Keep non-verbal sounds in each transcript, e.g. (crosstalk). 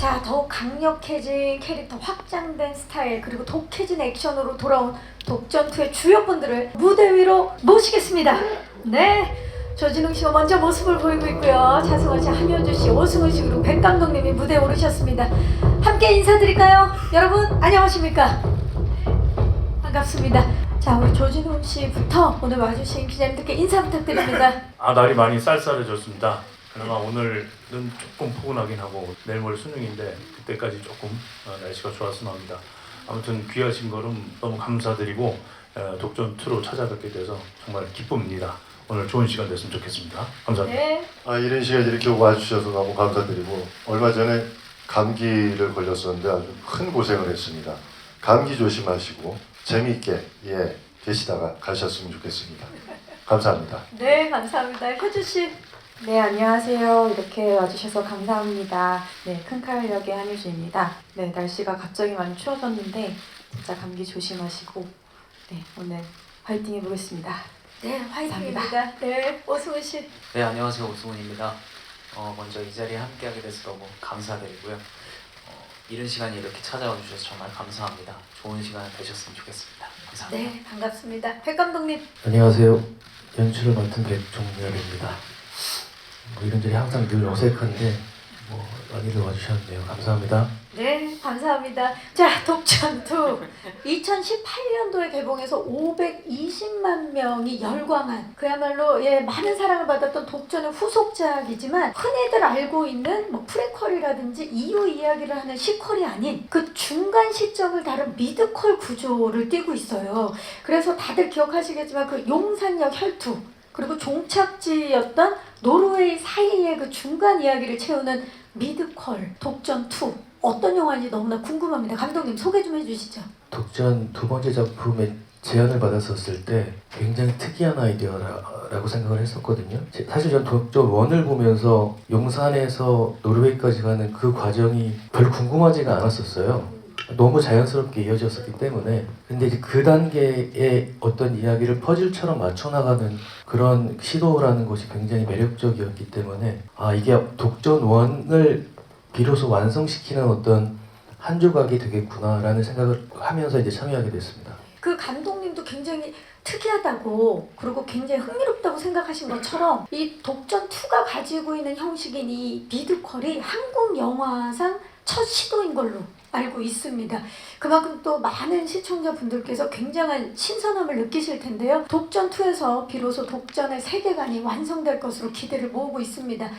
자, 더욱 강력해진 캐릭터, 확장된 스타일, 그리고 독해진 액션으로 돌아온 독전투의 주역분들을 무대 위로 모시겠습니다. 네. 조진웅 씨가 먼저 모습을 보이고 있고요. 차승원 씨, 한효주 씨, 오승훈 씨, 그리고 백 감독님이 무대에 오르셨습니다. 함께 인사드릴까요? 여러분, 안녕하십니까? 반갑습니다. 자, 우리 조진웅 씨부터 오늘 와주신 기자님들께 인사 부탁드립니다. 아 날이 많이 쌀쌀해졌습니다. 그나마 오늘은 조금 포근하긴 하고 내일 모레 수능인데 그때까지 조금 어, 날씨가 좋았으면 합니다. 아무튼 귀하신 걸음 너무 감사드리고 어, 독전 2로 찾아뵙게 돼서 정말 기쁩니다. 오늘 좋은 시간 됐으면 좋겠습니다. 감사합니다. 네. 아, 이런 시간 이렇게 와주셔서 너무 감사드리고 얼마 전에 감기를 걸렸었는데 아주 큰 고생을 했습니다. 감기 조심하시고 재미있게 예 계시다가 가셨으면 좋겠습니다. 감사합니다. 네, 감사합니다. 효주 씨. 네, 안녕하세요. 이렇게 와주셔서 감사합니다. 네, 큰칼 역의 한유주입니다. 네, 날씨가 갑자기 많이 추워졌는데 진짜 감기 조심하시고 네, 오늘 화이팅 해보겠습니다. 네, 화이팅입니다. 네, 오승훈 씨. 네 안녕하세요 오승훈입니다. 어, 먼저 이 자리에 함께하게 돼서 너무 감사드리고요. 어, 이른 시간에 이렇게 찾아와 주셔서 정말 감사합니다. 좋은 시간 되셨으면 좋겠습니다. 감사합니다. 네, 반갑습니다. 백 감독님. 안녕하세요. 연출을 맡은 백종렬입니다. 뭐 이런저런 항상 늘 어색한데 뭐 많이들 와주셨네요. 감사합니다. 네, 감사합니다. 자, 독전투 2018년도에 개봉해서 520만 명이 열광한 그야말로 예, 많은 사랑을 받았던 독전의 후속작이지만 흔히들 알고 있는 뭐 프레퀄이라든지 이후 이야기를 하는 시퀄이 아닌 그 중간 시점을 다룬 미드퀄 구조를 띠고 있어요. 그래서 다들 기억하시겠지만 그 용산역 혈투 그리고 종착지였던 노르웨이 사이의 그 중간 이야기를 채우는 미드퀄 독전 2 어떤 영화인지 너무나 궁금합니다. 감독님 소개 좀 해주시죠. 독전 두 번째 작품에 제안을 받았었을 때 굉장히 특이한 아이디어라고 생각을 했었거든요. 제- 사실 전 독전 원을 보면서 용산에서 노르웨이까지 가는 그 과정이 별로 궁금하지가 않았었어요. 너무 자연스럽게 이어졌었기 때문에 근데 이제 그 단계의 어떤 이야기를 퍼즐처럼 맞춰나가는 그런 시도라는 것이 굉장히 매력적이었기 때문에 아 이게 독전 원을 비로소 완성시키는 어떤 한 조각이 되겠구나라는 생각을 하면서 이제 참여하게 됐습니다. 그 감독님도 굉장히 특이하다고 그리고 굉장히 흥미롭다고 생각하신 것처럼 이 독전 2가 가지고 있는 형식인 이 미드퀄이 한국 영화상 첫 시도인 걸로 알고 있습니다. 그만큼 또 많은 시청자분들께서 굉장한 신선함을 느끼실 텐데요. 독전 2에서 비로소 독전의 세계관이 완성될 것으로 기대를 모으고 있습니다.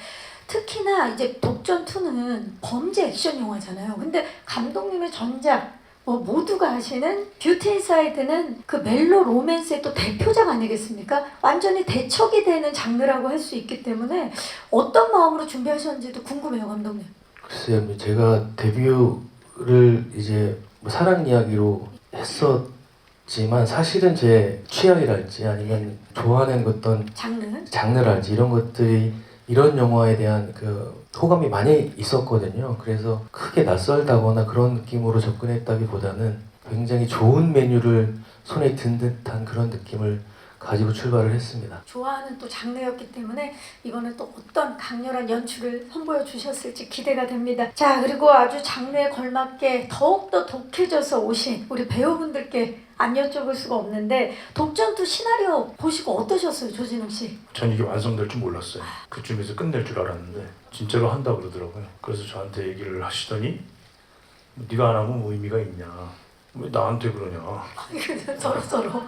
특히나 이제 독전 2는 범죄 액션 영화잖아요. 근데 감독님의 전작 뭐 모두가 아시는 뷰티 인사이드는 그 멜로 로맨스의 또 대표작 아니겠습니까? 완전히 대척이 되는 장르라고 할 수 있기 때문에 어떤 마음으로 준비하셨는지도 궁금해요, 감독님. 글쎄요, 뭐 제가 데뷔 를 이제 뭐 사랑 이야기로 했었지만 사실은 제 취향이랄지 아니면 좋아하는 어떤 장르. 장르랄지 이런 것들이 이런 영화에 대한 그 호감이 많이 있었거든요. 그래서 크게 낯설다거나 그런 느낌으로 접근했다기보다는 굉장히 좋은 메뉴를 손에 든 듯한 그런 느낌을 가지고 출발을 했습니다. 좋아하는 또 장르였기 때문에 이번에 또 어떤 강렬한 연출을 선보여 주셨을지 기대가 됩니다. 자, 그리고 아주 장르에 걸맞게 더욱더 독해져서 오신 우리 배우분들께 안 여쭤볼 수가 없는데 독전투 시나리오 보시고 어떠셨어요, 조진웅 씨? 전 이게 완성될 줄 몰랐어요. 그쯤에서 끝낼 줄 알았는데 진짜로 한다 그러더라고요. 그래서 저한테 얘기를 하시더니 네가 안 하면 뭐 의미가 있냐? 왜 나한테 그러냐? (laughs) 서로 서로.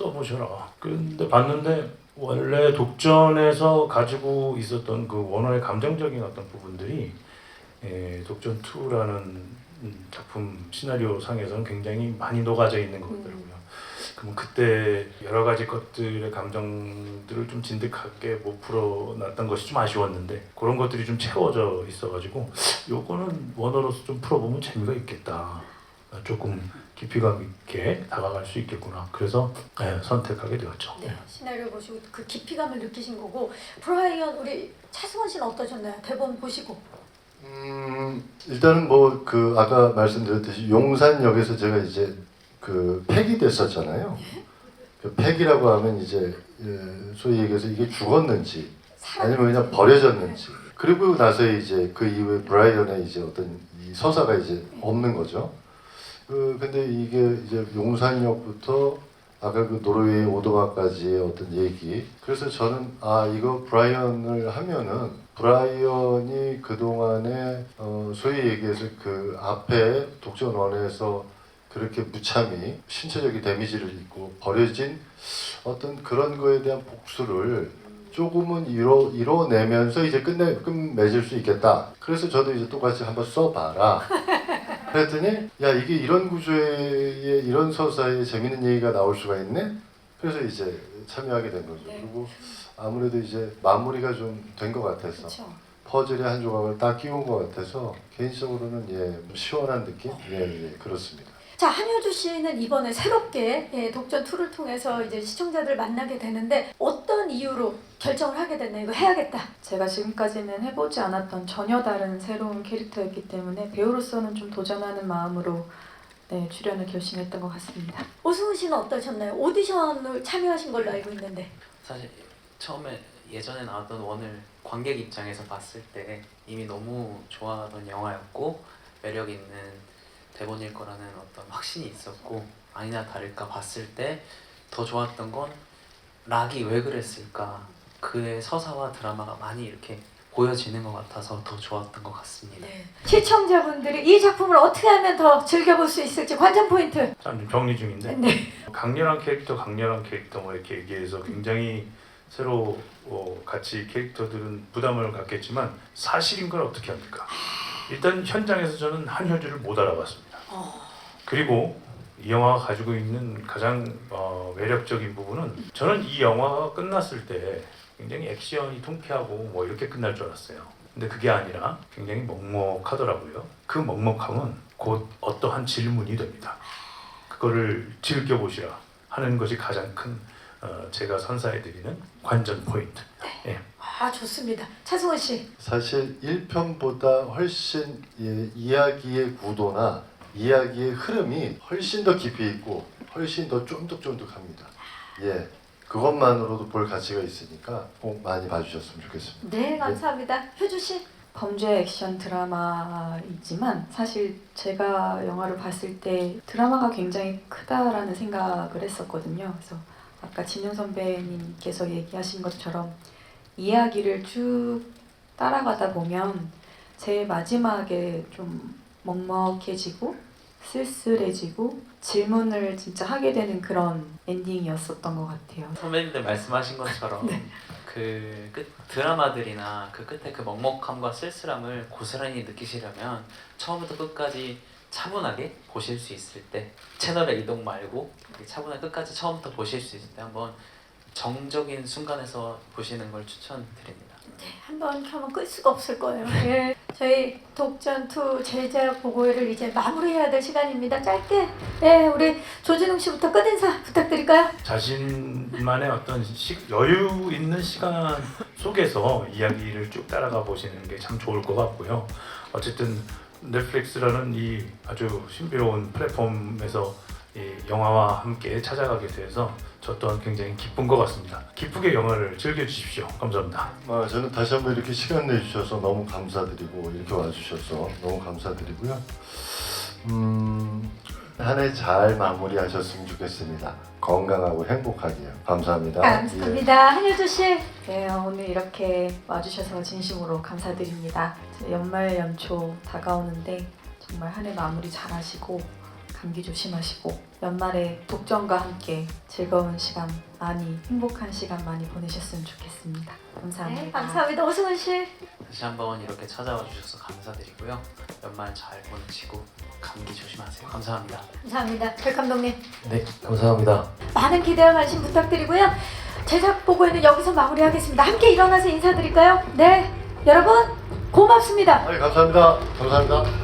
써보셔라. 근데 봤는데 원래 독전에서 가지고 있었던 그 원어의 감정적인 어떤 부분들이 예, 독전 2라는 작품 시나리오 상에서는 굉장히 많이 녹아져 있는 것 같더라고요. 그러면 그때 여러 가지 것들의 감정들을 좀 진득하게 못 풀어놨던 것이 좀 아쉬웠는데 그런 것들이 좀 채워져 있어가지고 요거는 원어로서 좀 풀어보면 재미가 있겠다. 조금 깊이감 있게 다가갈 수 있겠구나. 그래서 네, 선택하게 되었죠. 네, 시나리오 보시고 그 깊이감을 느끼신 거고 프라이언 우리 차승원 씨는 어떠셨나요? 대본 보시고. 음, 일단은 뭐 그 아까 말씀드렸듯이 용산역에서 제가 이제 그 폐기 됐었잖아요. 그 폐기라고 하면 이제 예, 소위 얘기해서 이게 죽었는지 아니면 그냥 버려졌는지 그리고 나서 이제 그 이후에 브라이언의 이제 어떤 이 서사가 이제 없는 거죠. 그 근데 이게 이제 용산역부터 아까 그 노르웨이 오도가까지의 어떤 얘기. 그래서 저는 아 이거 브라이언을 하면은 브라이언이 그 동안에 어 소위 얘기해서 그 앞에 독전 원에서 그렇게 무참히 신체적인 데미지를 입고 버려진 어떤 그런 거에 대한 복수를 조금은 이뤄 이뤄내면서 이제 끝내 끝맺을 수 있겠다. 그래서 저도 이제 똑같이 한번 써봐라. (laughs) 그랬더니 야 이게 이런 구조의 이런 서사에 재밌는 얘기가 나올 수가 있네. 그래서 이제 참여하게 된 거죠. 네. 그리고 아무래도 이제 마무리가 좀 된 것 같아서 그렇죠. 퍼즐의 한 조각을 딱 끼운 것 같아서 개인적으로는 예 시원한 느낌 예, 예 그렇습니다. 자 한효주 씨는 이번에 새롭게 예, 독전 2를 통해서 이제 시청자들 만나게 되는데 어떤 이유로 결정을 하게 됐나요? 이거 해야겠다. 제가 지금까지는 해보지 않았던 전혀 다른 새로운 캐릭터였기 때문에 배우로서는 좀 도전하는 마음으로 네, 출연을 결심했던 것 같습니다. 오승훈 씨는 어떠셨나요? 오디션을 참여하신 걸로 알고 있는데. 사실 처음에 예전에 나왔던 원을 관객 입장에서 봤을 때 이미 너무 좋아하던 영화였고 매력 있는 대본일 거라는 어떤 확신이 있었고 아니나 다를까 봤을 때 더 좋았던 건 락이 왜 그랬을까 그의 서사와 드라마가 많이 이렇게 보여지는 것 같아서 더 좋았던 것 같습니다. 네. 시청자분들이 이 작품을 어떻게 하면 더 즐겨볼 수 있을지 관전 포인트. 참 정리 중인데 네. 강렬한 캐릭터, 강렬한 캐릭터 뭐 이렇게 얘기해서 굉장히 새로 어, 같이 캐릭터들은 부담을 갖겠지만 사실인 걸 어떻게 합니까? 일단 현장에서 저는 한효주를 못 알아봤습니다. 그리고 이 영화가 가지고 있는 가장 어, 매력적인 부분은 저는 이 영화가 끝났을 때 굉장히 액션이 통쾌하고 뭐 이렇게 끝날 줄 알았어요. 근데 그게 아니라 굉장히 먹먹하더라고요. 그 먹먹함은 곧 어떠한 질문이 됩니다. 그거를 즐겨보시라 하는 것이 가장 큰 어, 제가 선사해드리는 관전 포인트. 예. 아 좋습니다. 차승원 씨. 사실 1편보다 훨씬 예, 이야기의 구도나 이야기의 흐름이 훨씬 더 깊이 있고 훨씬 더 쫀득쫀득합니다. 예, 그것만으로도 볼 가치가 있으니까 꼭 많이 봐주셨으면 좋겠습니다. 네 감사합니다. 효주 씨. 범죄 액션 드라마이지만 사실 제가 영화를 봤을 때 드라마가 굉장히 크다라는 생각을 했었거든요. 그래서 아까 진영 선배님께서 얘기하신 것처럼 이야기를 쭉 따라가다 보면 제일 마지막에 좀 먹먹해지고 쓸쓸해지고 질문을 진짜 하게 되는 그런 엔딩이었었던 것 같아요. 선배님들 말씀하신 것처럼 (laughs) 그끝 드라마들이나 그 끝에 그 먹먹함과 쓸쓸함을 고스란히 느끼시려면 처음부터 끝까지 차분하게 보실 수 있을 때 채널의 이동 말고 차분하게 끝까지 처음부터 보실 수 있을 때 한번 정적인 순간에서 보시는 걸 추천드립니다. 네, 한번 켜면 끌 수가 없을 거예요. 예, 저희 독전 2 제작 보고회를 이제 마무리해야 될 시간입니다. 짧게, 예, 우리 조진웅 씨부터 끝 인사 부탁드릴까요? 자신만의 어떤 시, 여유 있는 시간 속에서 이야기를 쭉 따라가 보시는 게 참 좋을 것 같고요. 어쨌든 넷플릭스라는 이 아주 신비로운 플랫폼에서 이 영화와 함께 찾아가게 돼서 저 또한 굉장히 기쁜 것 같습니다. 기쁘게 영화를 즐겨주십시오. 감사합니다. 아, 저는 다시 한번 이렇게 시간 내주셔서 너무 감사드리고 이렇게 와주셔서 너무 감사드리고요. 음, 한 해 잘 마무리하셨으면 좋겠습니다. 건강하고 행복하게요. 감사합니다. 예. 감사합니다. 한효주 씨. 네, 오늘 이렇게 와주셔서 진심으로 감사드립니다. 연말 연초 다가오는데 정말 한 해 마무리 잘 하시고 감기 조심하시고 연말에 독전과 함께 즐거운 시간 많이 행복한 시간 많이 보내셨으면 좋겠습니다. 감사합니다. 네, 감사합니다. 오승훈 씨. 다시 한번 이렇게 찾아와 주셔서 감사드리고요. 연말 잘 보내시고 감기 조심하세요. 감사합니다. 감사합니다. 백 감독님. 네, 감사합니다. 많은 기대와 관심 부탁드리고요. 제작 보고회는 여기서 마무리하겠습니다. 함께 일어나서 인사드릴까요? 네, 여러분 고맙습니다. 아, 감사합니다. 감사합니다.